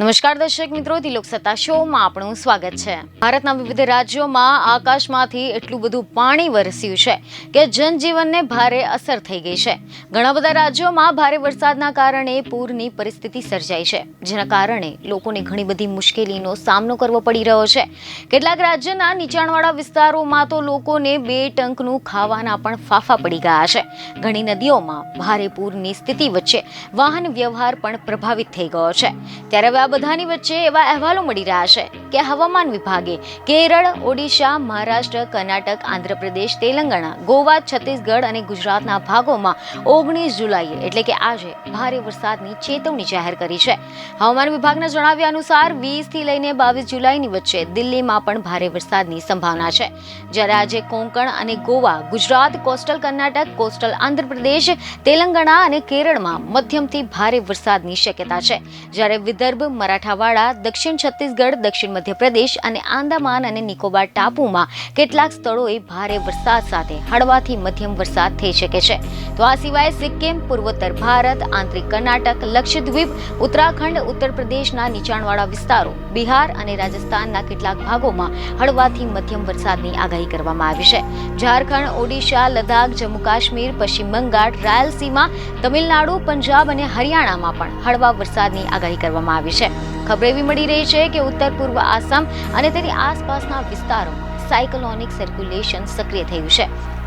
નમસ્કાર દર્શક મિત્રો, તિલોક સત્તા શોમાં આપણું સ્વાગત છે. ભારતના વિવિધ રાજ્યોમાં આકાશમાંથી એટલું બધું પાણી વરસ્યું છે કે જનજીવનને ભારે અસર થઈ ગઈ છે. ઘણા બધા રાજ્યોમાં ભારે વરસાદના કારણે પૂરની પરિસ્થિતિ સર્જાઈ છે, જેના કારણે લોકોને ઘણી બધી મુશ્કેલીનો સામનો કરવો પડી રહ્યો છે. કેટલાક રાજ્યના નીચાણવાળા વિસ્તારોમાં તો લોકોને બે ટંકનું ખાવાના પણ ફાફા પડી ગયા છે. ઘણી નદીઓમાં ભારે પૂરની સ્થિતિ વચ્ચે વાહન વ્યવહાર પણ પ્રભાવિત થઈ ગયો છે. ત્યારે આ બધાની વચ્ચે એવા અહેવાલો મળી રહ્યા છે કે હવામાન વિભાગે કેરળ, ઓડિશા, મહારાષ્ટ્ર, કર્ણાટક, આંધ્રપ્રદેશ, તેલંગાણા, ગોવા, છત્તીસગઢ અને ગુજરાતના ભાગોમાં ઓગણીસ જુલાઈએ, એટલે કે આજે, ભારે વરસાદની ચેતવણી જાહેર કરી છે. હવામાન વિભાગના જણાવ્યા અનુસાર વીસથી લઈને બાવીસ જુલાઈની વચ્ચે દિલ્હીમાં પણ ભારે વરસાદની સંભાવના છે. જ્યારે આજે કોંકણ અને ગોવા, ગુજરાત, કોસ્ટલ કર્ણાટક, કોસ્ટલ આંધ્રપ્રદેશ, તેલંગાણા અને કેરળમાં મધ્યમથી ભારે વરસાદની શક્યતા છે. જ્યારે વિદર્ભ મરાઠાવાડા, દક્ષિણ છત્તીસગઢ, દક્ષિણ મધ્યપ્રદેશ અને આંદામાન અને નિકોબાર ટાપુમાં કેટલાક સ્થળોએ ભારે વરસાદ સાથે, હળવાથી મધ્યમ વરસાદ થઈ શકે છે. તો આ સિવાય સિક્કિમ, પૂર્વોત્તર ભારત, આંતરિક કર્ણાટક, લક્ષદ્વીપ, ઉત્તરાખંડ ઉત્તર પ્રદેશના નીચાણવાળા વિસ્તારો, બિહાર અને રાજસ્થાનના કેટલાક ભાગોમાં હળવાથી મધ્યમ વરસાદની આગાહી કરવામાં આવી છે. ઝારખંડ, ઓડિશા, લદ્દાખ, જમ્મુ કાશ્મીર, પશ્ચિમ બંગાળ, રાયલસીમા, તમિલનાડુ, પંજાબ અને હરિયાણામાં પણ હળવા વરસાદની આગાહી કરવામાં આવી છે. ખબર એવી મળી રહી છે કે ઉત્તર પૂર્વ આસામ અને તેની આસપાસના વિસ્તારોમાં સાયકલોનિક સર્ક્યુલેશન સક્રિય થયું છે.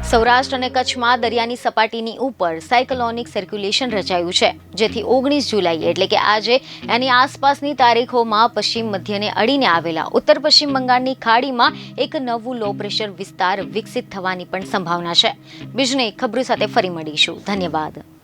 સૌરાષ્ટ્ર અને કચ્છમાં દરિયાની સપાટીની ઉપર સાયકલોનિક સર્ક્યુલેશન રચાયું છે. જેથી ઓગણીસ જુલાઈ એટલે કે આજે એની આસપાસની તારીખોમાં પશ્ચિમ મધ્યને અડીને આવેલા ઉત્તર પશ્ચિમ બંગાળની ખાડીમાં એક નવું લો પ્રેશર વિસ્તાર વિકસિત થવાની પણ સંભાવના છે. બીજને ખબરો સાથે ફરી મળીશું. ધન્યવાદ.